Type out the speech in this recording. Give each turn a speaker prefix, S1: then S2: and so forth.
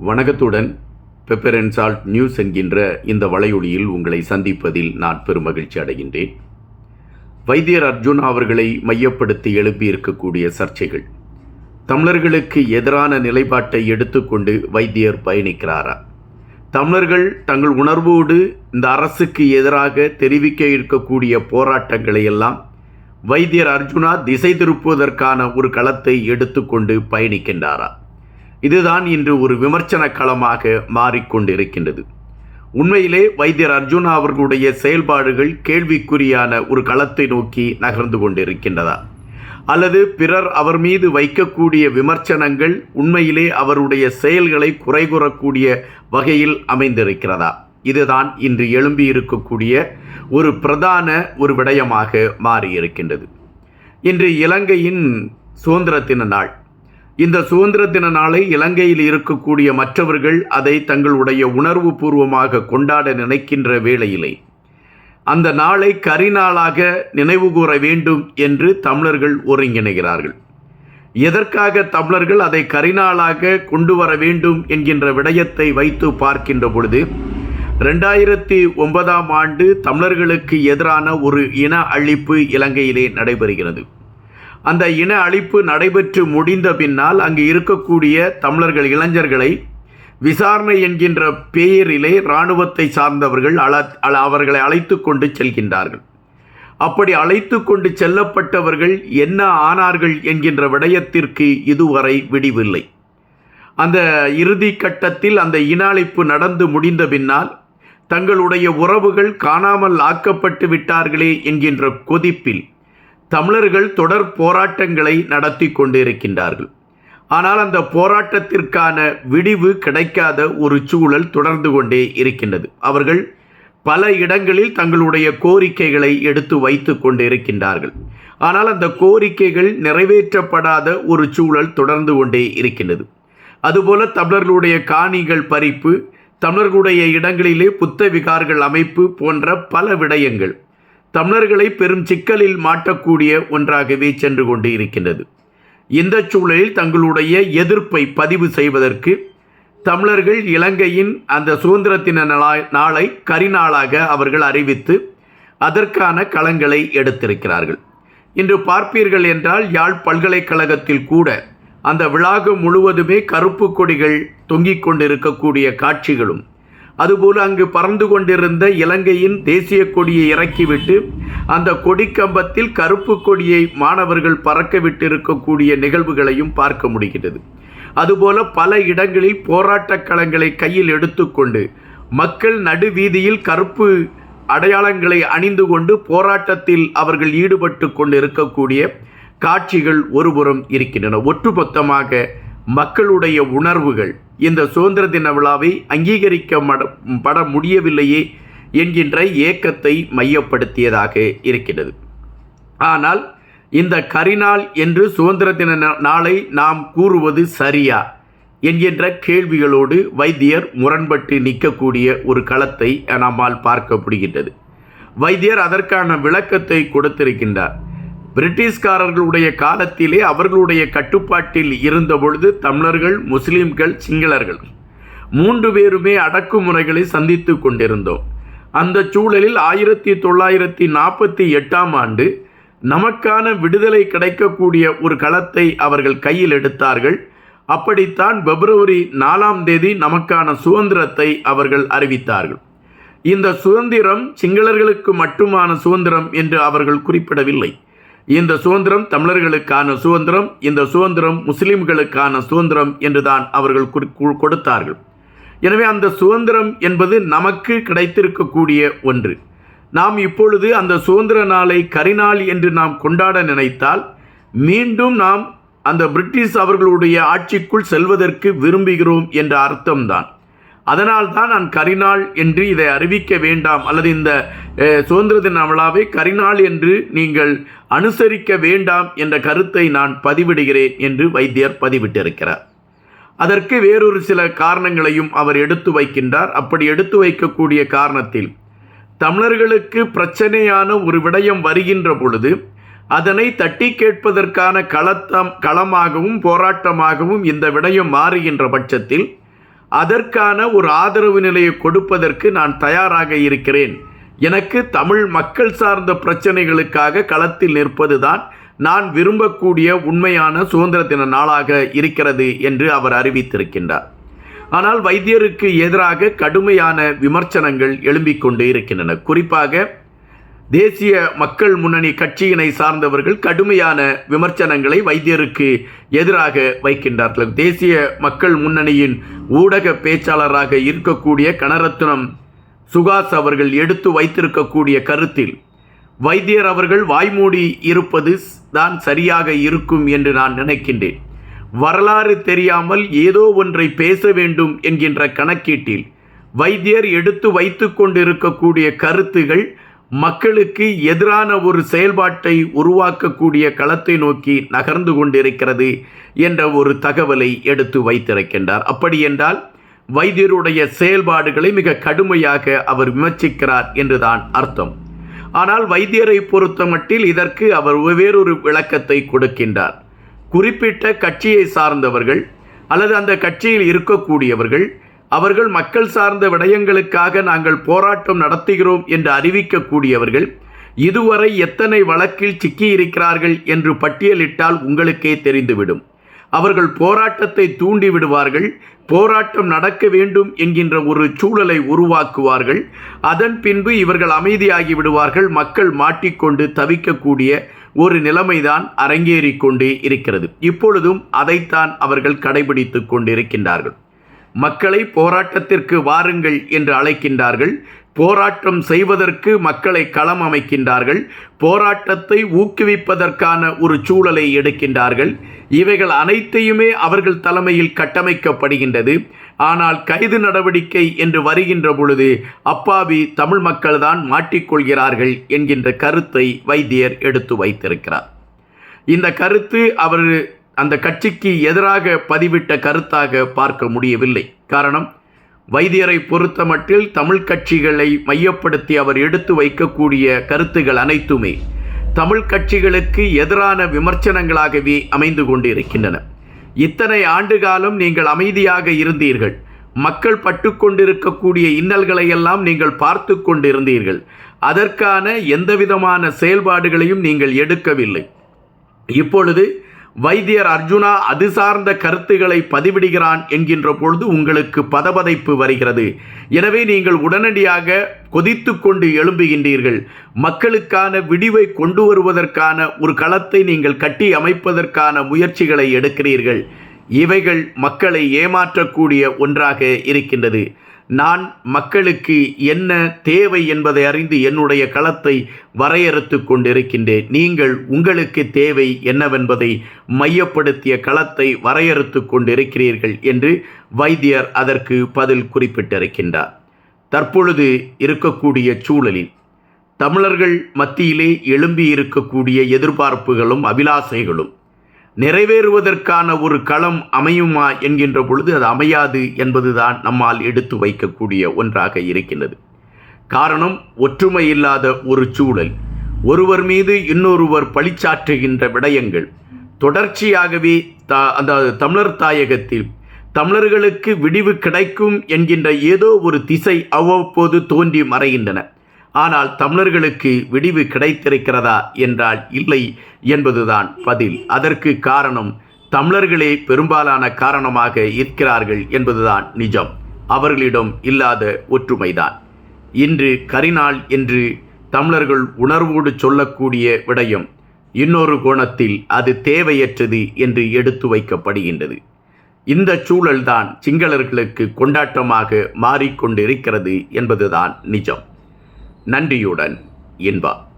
S1: வணக்கத்துடன் pepper and salt news என்கின்ற இந்த வலையொலியில் உங்களை சந்திப்பதில் நான் பெருமகிழ்ச்சி அடைகின்றேன். வைத்தியர் அர்ஜுன் அவர்களை மையப்படுத்தி எழுப்பியிருக்கக்கூடிய சர்ச்சைகள். தமிழர்களுக்கு எதிரான நிலைப்பாட்டை எடுத்துக்கொண்டு வைத்தியர் பயணிக்கிறாரா? தமிழர்கள் தங்கள் உணர்வோடு இந்த அரசுக்கு எதிராக தெரிவிக்க இருக்கக்கூடிய போராட்டங்களை எல்லாம் வைத்தியர் அர்ஜுனா திசை திருப்புவதற்கான ஒரு களத்தை எடுத்துக்கொண்டு பயணிக்கின்றாரா? இதுதான் இன்று ஒரு விமர்சன களமாக மாறிக்கொண்டிருக்கின்றது. உண்மையிலே வைத்தியர் அர்ஜுனா அவர்களுடைய செயல்பாடுகள் கேள்விக்குறியான ஒரு களத்தை நோக்கி நகர்ந்து கொண்டிருக்கின்றதா? அல்லது பிறர் அவர் மீது வைக்கக்கூடிய விமர்சனங்கள் உண்மையிலே அவருடைய செயல்களை குறை கூறக்கூடிய வகையில் அமைந்திருக்கிறதா? இதுதான் இன்று எழும்பியிருக்கக்கூடிய ஒரு பிரதான ஒரு விடயமாக மாறியிருக்கின்றது. இன்று இலங்கையின் சுதந்திர தின நாள். இந்த சுதந்திர தின நாளை இலங்கையில் இருக்கக்கூடிய மற்றவர்கள் அதை தங்களுடைய உணர்வு பூர்வமாக கொண்டாட நினைக்கின்ற வேளையிலே. அந்த நாளை கரிநாளாக நினைவு கூற வேண்டும் என்று தமிழர்கள் ஒருங்கிணைகிறார்கள். எதற்காக தமிழர்கள் அதை கரிநாளாக கொண்டு வர வேண்டும் என்கின்ற விடயத்தை வைத்து பார்க்கின்ற பொழுது ரெண்டாயிரத்தி ஒன்பதாம் ஆண்டு தமிழர்களுக்கு எதிரான ஒரு இன அழிப்பு இலங்கையிலே நடைபெறுகிறது. அந்த இன அழிப்பு நடைபெற்று முடிந்த பின்னால் அங்கு இருக்கக்கூடிய தமிழர்கள் இளைஞர்களை விசாரணை என்கின்ற பெயரிலே இராணுவத்தை சார்ந்தவர்கள் அழ அழ- அவர்களை அழைத்து கொண்டு செல்கின்றார்கள். அப்படி அழைத்து கொண்டு செல்லப்பட்டவர்கள் என்ன ஆனார்கள் என்கின்ற விடயத்திற்கு இதுவரை விடிவில்லை. அந்த இறுதி கட்டத்தில் அந்த இன அழிப்பு நடந்து முடிந்த பின்னால் தங்களுடைய உறவுகள் காணாமல் ஆக்கப்பட்டு விட்டார்களே என்கின்ற கொதிப்பில் தமிழர்கள் தொடர் போராட்டங்களை நடத்தி கொண்டிருக்கின்றார்கள். ஆனால் அந்த போராட்டத்திற்கான விடிவு கிடைக்காத ஒரு சூழல் தொடர்ந்து கொண்டே இருக்கின்றது. அவர்கள் பல இடங்களில் தங்களுடைய கோரிக்கைகளை எடுத்து வைத்து கொண்டிருக்கின்றார்கள். ஆனால் அந்த கோரிக்கைகள் நிறைவேற்றப்படாத ஒரு சூழல் தொடர்ந்து கொண்டே இருக்கின்றது. அதுபோல தமிழர்களுடைய காணிகள் பறிப்பு தமிழர்களுடைய இடங்களிலே புத்த விகார்கள் அமைப்பு போன்ற பல விடயங்கள் தமிழர்களை பெரும் சிக்கலில் மாட்டக்கூடிய ஒன்றாகவே சென்று கொண்டு இருக்கின்றது இந்த சூழலில் தங்களுடைய எதிர்ப்பை பதிவு செய்வதற்கு தமிழர்கள் இலங்கையின் அந்த சுதந்திர தின நாளை கரிநாளாக அவர்கள் அறிவித்து அதற்கான களங்களை எடுத்திருக்கிறார்கள். இன்று பார்ப்பீர்கள் என்றால் யாழ் பல்கலைக்கழகத்தில் கூட அந்த விழாகம் முழுவதுமே கருப்பு கொடிகள் தொங்கிக் கொண்டிருக்கக்கூடிய காட்சிகளும் அதுபோல அங்கு பறந்து கொண்டிருந்த இலங்கையின் தேசிய கொடியை இறக்கிவிட்டு அந்த கொடிக்கம்பத்தில் கருப்பு கொடியை மாணவர்கள் பறக்க விட்டிருக்கக்கூடிய நிகழ்வுகளையும் பார்க்க முடிகிறது. அதுபோல பல இடங்களில் போராட்டக் களங்களை கையில் எடுத்துக்கொண்டு மக்கள் நடுவீதியில் கருப்பு அடையாளங்களை அணிந்து கொண்டு போராட்டத்தில் அவர்கள் ஈடுபட்டு கொண்டு இருக்கக்கூடிய காட்சிகள் ஒருபுறம் இருக்கின்றன. ஒட்டுமொத்தமாக மக்களுடைய உணர்வுகள். இந்த சுதந்திர தின விழாவை அங்கீகரிக்க பட முடியவில்லையே என்கின்ற ஏக்கத்தை மையப்படுத்தியதாக இருக்கிறது. ஆனால் இந்த கரிநாள் என்று சுதந்திர தின நாளை நாம் கூறுவது சரியா? என்கின்ற கேள்விகளோடு வைத்தியர் முரண்பட்டு நிற்கக்கூடிய ஒரு களத்தை நம்மால் பார்க்க முடிகின்றது வைத்தியர் அதற்கான விளக்கத்தை கொடுத்திருக்கின்றார். பிரிட்டிஷ்காரர்களுடைய காலத்திலே அவர்களுடைய கட்டுப்பாட்டில் இருந்த பொழுது தமிழர்கள் முஸ்லிம்கள் சிங்களர்கள் மூன்று பேருமே அடக்குமுறைகளை சந்தித்து கொண்டிருந்தோம். அந்த சூழலில் ஆயிரத்தி தொள்ளாயிரத்தி நாற்பத்தி எட்டாம் ஆண்டு நமக்கான விடுதலை கிடைக்கக்கூடிய ஒரு களத்தை அவர்கள் கையில் எடுத்தார்கள். அப்படித்தான் பிப்ரவரி நாலாம் தேதி நமக்கான சுதந்திரத்தை அவர்கள் அறிவித்தார்கள். இந்த சுதந்திரம் சிங்களர்களுக்கு மட்டுமான சுதந்திரம் என்று அவர்கள் குறிப்பிடவில்லை. இந்த சுதந்திரம் தமிழர்களுக்கான சுதந்திரம் இந்த சுதந்திரம் முஸ்லிம்களுக்கான சுதந்திரம் என்றுதான் அவர்கள் கு- கொடுத்தார்கள். எனவே அந்த சுதந்திரம் என்பது நமக்கு கிடைத்திருக்கக்கூடிய ஒன்று. நாம் இப்பொழுது அந்த சுதந்திர நாளை கரிநாள் என்று நாம் கொண்டாட நினைத்தால் மீண்டும் நாம் அந்த பிரிட்டிஷ் அவர்களுடைய ஆட்சிக்குள் செல்வதற்கு விரும்புகிறோம் என்ற அர்த்தம்தான். அதனால் தான் நான் கரிநாள் என்று இதை அறிவிக்க வேண்டாம் அல்லது இந்த சுதந்திர தின விழாவை கரிநாள் என்று நீங்கள் அனுசரிக்க வேண்டாம் என்ற கருத்தை நான் பதிவிடுகிறேன் என்று வைத்தியர் பதிவிட்டிருக்கிறார். அதற்கு வேறொரு சில காரணங்களையும் அவர் எடுத்து வைக்கின்றார். அப்படி எடுத்து வைக்கக்கூடிய காரணத்தில் தமிழர்களுக்கு பிரச்சனையான ஒரு விடயம் வருகின்ற பொழுது அதனை தட்டி கேட்பதற்கான களத்தம் களமாகவும் போராட்டமாகவும் இந்த விடயம் மாறுகின்ற பட்சத்தில் அதற்கான ஒரு ஆதரவு நிலையை கொடுப்பதற்கு நான் தயாராக இருக்கிறேன். எனக்கு தமிழ் மக்கள் சார்ந்த பிரச்சனைகளுக்காக களத்தில் நிற்பதுதான் நான் விரும்பக்கூடிய உண்மையான சுதந்திர தின நாளாக இருக்கிறது என்று அவர் அறிவித்திருக்கின்றார். ஆனால் வைத்தியருக்கு எதிராக கடுமையான விமர்சனங்கள் எழும்பிக் கொண்டு இருக்கின்றன. குறிப்பாக தேசிய மக்கள் முன்னணி கட்சியினை சார்ந்தவர்கள் கடுமையான விமர்சனங்களை வைத்தியருக்கு எதிராக வைக்கின்றார்கள். தேசிய மக்கள் முன்னணியின் ஊடக பேச்சாளராக இருக்கக்கூடிய கனரத்னம் சுகாஸ் அவர்கள் எடுத்து வைத்திருக்கக்கூடிய கருத்தில் வைத்தியர் அவர்கள் வாய்மூடி இருப்பது தான் சரியாக இருக்கும் என்று நான் நினைக்கின்றேன். வரலாறு தெரியாமல் ஏதோ ஒன்றை பேச வேண்டும் என்கின்ற கணக்கீட்டில் வைத்தியர் எடுத்து வைத்து கொண்டிருக்கக்கூடிய கருத்துகள் மக்களுக்கு எதிரான ஒரு செயல்பாட்டை உருவாக்கக்கூடிய களத்தை நோக்கி நகர்ந்து கொண்டிருக்கிறது என்ற ஒரு தகவலை எடுத்து வைத்திருக்கின்றார். அப்படி என்றால் வைத்தியருடைய செயல்பாடுகளை மிக கடுமையாக அவர் விமர்சிக்கிறார் என்றுதான் அர்த்தம். ஆனால் வைத்தியரை பொறுத்தமட்டில் இதற்கு அவர் வேறொரு விளக்கத்தை கொடுக்கின்றார். குறிப்பிட்ட கட்சியை சார்ந்தவர்கள் அல்லது அந்த கட்சியில் இருக்கக்கூடியவர்கள் அவர்கள் மக்கள் சார்ந்த விடயங்களுக்காக நாங்கள் போராட்டம் நடத்துகிறோம் என்று அறிவிக்கக்கூடியவர்கள் இதுவரை எத்தனை வழக்கில் சிக்கியிருக்கிறார்கள் என்று பட்டியலிட்டால் உங்களுக்கே தெரிந்துவிடும். அவர்கள் போராட்டத்தை தூண்டி விடுவார்கள் போராட்டம் நடக்க வேண்டும் என்கின்ற ஒரு சூழலை உருவாக்குவார்கள் அதன் பின்பு இவர்கள் அமைதியாகி விடுவார்கள் மக்கள் மாட்டிக்கொண்டு தவிக்கக்கூடிய ஒரு நிலைமைதான் அரங்கேறி கொண்டு இருக்கிறது. இப்பொழுதும் அதைத்தான் அவர்கள் கடைபிடித்து கொண்டிருக்கின்றார்கள். மக்களை போராட்டத்திற்கு வாருங்கள் என்று அழைக்கின்றார்கள். போராட்டம் செய்வதற்கு மக்களை களம் அமைக்கின்றார்கள். போராட்டத்தை ஊக்குவிப்பதற்கான ஒரு சூழலை எடுக்கின்றார்கள். இவைகள் அனைத்தையுமே அவர்கள் தலைமையில் கட்டமைக்கப்படுகின்றது. ஆனால் கைது நடவடிக்கை என்று வருகின்ற பொழுது அப்பாவி தமிழ் மக்கள்தான் மாட்டிக்கொள்கிறார்கள் என்கின்ற கருத்தை வைத்தியர் எடுத்து வைத்திருக்கிறார். இந்த கருத்து அவர் அந்த கட்சிக்கு எதிராக பதிவிட்ட கருத்தாக பார்க்க முடியவில்லை. காரணம் வைத்தியரை பொறுத்தமட்டில் தமிழ் கட்சிகளை மையப்படுத்தி அவர் எடுத்து வைக்கக்கூடிய கருத்துகள் அனைத்துமே தமிழ் கட்சிகளுக்கு எதிரான விமர்சனங்களாகவே அமைந்து கொண்டு இருக்கின்றன இத்தனை ஆண்டு காலம் நீங்கள் அமைதியாக இருந்தீர்கள். மக்கள் பட்டுக்கொண்டிருக்கக்கூடிய இன்னல்களையெல்லாம் இன்னல்களை எல்லாம் நீங்கள் பார்த்து கொண்டிருந்தீர்கள். அதற்கான எந்தவிதமான செயல்பாடுகளையும் நீங்கள் எடுக்கவில்லை. இப்பொழுது வைத்தியர் அர்ஜுனா அது சார்ந்த கருத்துக்களை பதிவிடுகிறான் என்கின்ற பொழுது உங்களுக்கு பதபதைப்பு வருகிறது. எனவே நீங்கள் உடனடியாக கொதித்து கொண்டு எழும்புகின்றீர்கள். மக்களுக்கான விடிவை கொண்டு வருவதற்கான ஒரு களத்தை நீங்கள் கட்டி அமைப்பதற்கான முயற்சிகளை எடுக்கிறீர்கள். இவைகள் மக்களை ஏமாற்றக்கூடிய ஒன்றாக இருக்கின்றது. நான் மக்களுக்கு என்ன தேவை என்பதை அறிந்து என்னுடைய களத்தை வரையறுத்து கொண்டிருக்கின்றேன். நீங்கள் உங்களுக்கு தேவை என்னவென்பதை மையப்படுத்திய களத்தை வரையறுத்து கொண்டிருக்கிறீர்கள் என்று வைத்தியர் அதற்கு பதில் குறிப்பிட்டிருக்கின்றார். தற்பொழுது இருக்கக்கூடிய சூழலில் தமிழர்கள் மத்தியிலே எழும்பி இருக்கக்கூடிய எதிர்பார்ப்புகளும் அபிலாசைகளும் நிறைவேறுவதற்கான ஒரு களம் அமையுமா என்கின்ற பொழுது அது அமையாது என்பதுதான் நம்மால் எடுத்து வைக்கக்கூடிய ஒன்றாக இருக்கின்றது. காரணம் ஒற்றுமை இல்லாத ஒரு சூழல். ஒருவர் மீது இன்னொருவர் பழிச்சாற்றுகின்ற விடயங்கள். தொடர்ச்சியாகவே த அந்த தமிழர் தாயகத்தில் தமிழர்களுக்கு விடிவு கிடைக்கும் என்கின்ற ஏதோ ஒரு திசை அவ்வப்போது தோன்றி மறைகின்றன. ஆனால் தமிழர்களுக்கு விடிவு கிடைத்திருக்கிறதா என்றால் இல்லை என்பதுதான் பதில். அதற்கு காரணம் தமிழர்களே பெரும்பாலான காரணமாக இருக்கிறார்கள் என்பதுதான் நிஜம். அவர்களிடம் இல்லாத ஒற்றுமைதான். இன்று கரிநாள் என்று தமிழர்கள் உணர்வோடு சொல்லக்கூடிய விடயம் இன்னொரு கோணத்தில் அது தேவையற்றது என்று எடுத்து வைக்கப்படுகின்றது. இந்த சூழல்தான் சிங்களர்களுக்கு கொண்டாட்டமாக மாறிக்கொண்டிருக்கிறது என்பதுதான் நிஜம். நன்றியுடன் இன்பா.